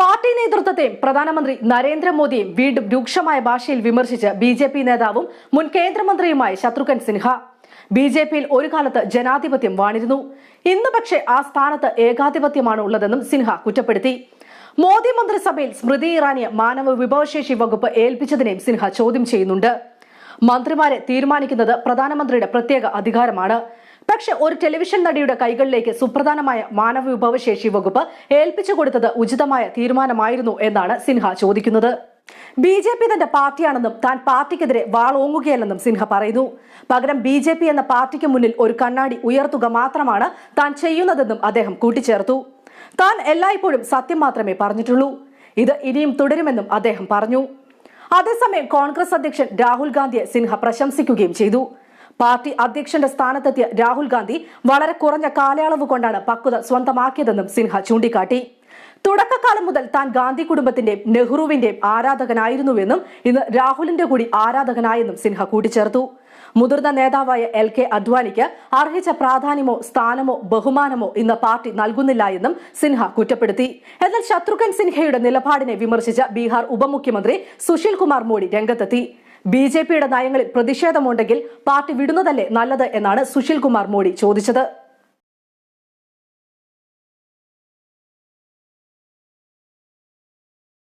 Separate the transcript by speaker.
Speaker 1: Party നേതൃത്വത്തെയും പ്രധാനമന്ത്രി നരേന്ദ്രമോദിയെയും വീണ്ടും രൂക്ഷമായ ഭാഷയിൽ വിമർശിച്ച് ബി ജെ പി നേതാവും മുൻ കേന്ദ്രമന്ത്രിയുമായ ശത്രുഘ്ൻ സിൻഹ. ബി ജെ പിയിൽ ഒരു കാലത്ത് ജനാധിപത്യം വാണിരുന്നു. ഇന്ന് പക്ഷേ ആ സ്ഥാനത്ത് ഏകാധിപത്യമാണ് ഉള്ളതെന്നും സിൻഹ കുറ്റപ്പെടുത്തി. മോദി മന്ത്രിസഭയിൽ സ്മൃതി ഇറാനിയെ മാനവ വിഭവശേഷി വകുപ്പ് ഏൽപ്പിച്ചതിനെയും സിൻഹ ചോദ്യം ചെയ്യുന്നുണ്ട്. മന്ത്രിമാരെ തീരുമാനിക്കുന്നത് പ്രധാനമന്ത്രിയുടെ പ്രത്യേക അധികാരമാണ്. പക്ഷെ ഒരു ടെലിവിഷൻ നടിയുടെ കൈകളിലേക്ക് സുപ്രധാനമായ മാനവ വിഭവശേഷി വകുപ്പ് ഏൽപ്പിച്ചു കൊടുത്തത് ഉചിതമായ തീരുമാനമായിരുന്നു എന്നാണ് സിൻഹ ചോദിക്കുന്നത്. ബി ജെ പി തന്റെ പാർട്ടിയാണെന്നും താൻ പാർട്ടിക്കെതിരെ വാളോങ്ങുകയല്ലെന്നും സിൻഹ പറയുന്നു. പകരം ബി ജെ പി എന്ന പാർട്ടിക്ക് മുന്നിൽ ഒരു കണ്ണാടി ഉയർത്തുക മാത്രമാണ് താൻ ചെയ്യുന്നതെന്നും അദ്ദേഹം കൂട്ടിച്ചേർത്തു. താൻ എല്ലായ്പ്പോഴും സത്യം മാത്രമേ പറഞ്ഞിട്ടുള്ളൂ. ഇത് ഇനിയും തുടരുമെന്നും അദ്ദേഹം പറഞ്ഞു. അതേസമയം കോൺഗ്രസ് അധ്യക്ഷൻ രാഹുൽ ഗാന്ധിയെ സിൻഹ പ്രശംസിക്കുകയും ചെയ്തു. പാർട്ടി അധ്യക്ഷന്റെ സ്ഥാനത്തെത്തിയ രാഹുൽ ഗാന്ധി വളരെ കുറഞ്ഞ കാലയളവ് കൊണ്ടാണ് പക്വത സ്വന്തമാക്കിയതെന്നും സിൻഹ ചൂണ്ടിക്കാട്ടി. തുടക്കകാലം മുതൽ താൻ ഗാന്ധി കുടുംബത്തിന്റെയും നെഹ്റുവിന്റെയും ആരാധകനായിരുന്നുവെന്നും ഇന്ന് രാഹുലിന്റെ കൂടി ആരാധകനായെന്നും സിൻഹ കൂട്ടിച്ചേർത്തു. മുതിർന്ന നേതാവായ എൽ കെ അദ്വാനിക്ക് അർഹിച്ച പ്രാധാന്യമോ സ്ഥാനമോ ബഹുമാനമോ ഇന്ന് പാർട്ടി നൽകുന്നില്ല എന്നും സിൻഹ കുറ്റപ്പെടുത്തി. എന്നാൽ ശത്രുഘ്ൻ സിൻഹയുടെ നിലപാടിനെ വിമർശിച്ച ബീഹാർ ഉപമുഖ്യമന്ത്രി സുശീൽ കുമാർ മോഡി രംഗത്തെത്തി. ബി ജെ പിയുടെ നയങ്ങളിൽ പ്രതിഷേധമുണ്ടെങ്കിൽ പാർട്ടി വിടുന്നതല്ലേ നല്ലത് എന്നാണ് സുശീൽ കുമാർ മോഡി ചോദിച്ചത്.